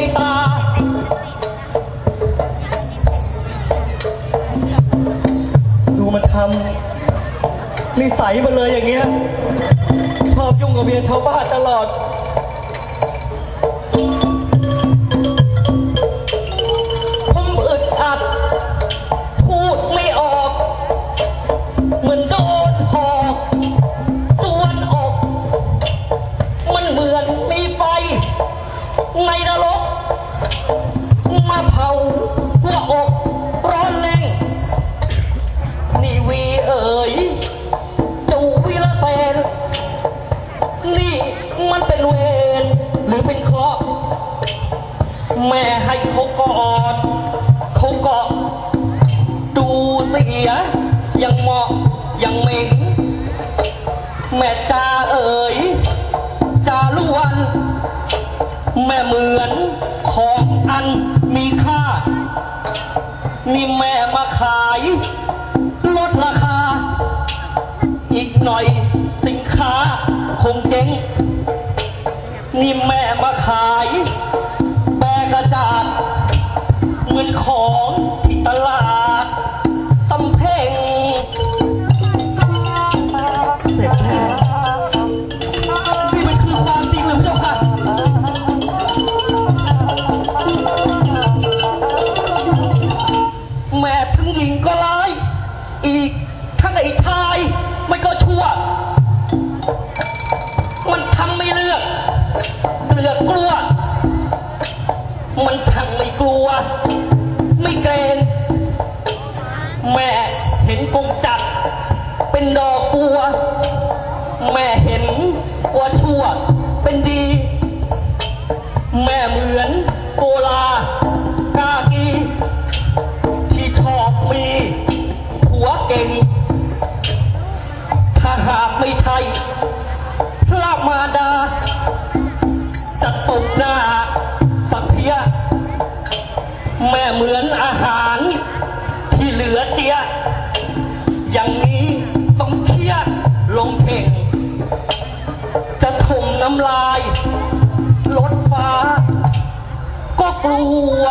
ในตาดูมันทำนิสัยมันเลยอย่างเงี้ยชอบยุ่งกับเมียชาวบ้านตลอด ผมอึดอัด พูดไม่ออก เหมือนโดนหอกส่วนอก มันเหมือนมีไฟในนรก ให้เขากอดเขาเกาะดูเสียยังเหมาะยังเหม่งแม่จาเอ๋ยจาล้วน แม่เหมือนของอันมีค่า นี่แม่มาขายลดราคา อีกหน่อยสินค้าคงเจ๊งนี่แม่มาขาย แลัว ไม่เกรงแม่เห็นกงจัดเป็นดอกบัว แม่เห็นว่าชั่วเป็นดี แม่เหมือนโกลากากี ที่ชอบมีหัวเก่ง ถ้าหากไม่ใช่พระมาดาจะตบหน้า เหมือนอาหารที่เหลือเตี้ย อย่างนี้ต้องเครียดลงเก่งจะถมน้ำลาย ลดฟ้า ก็กลัว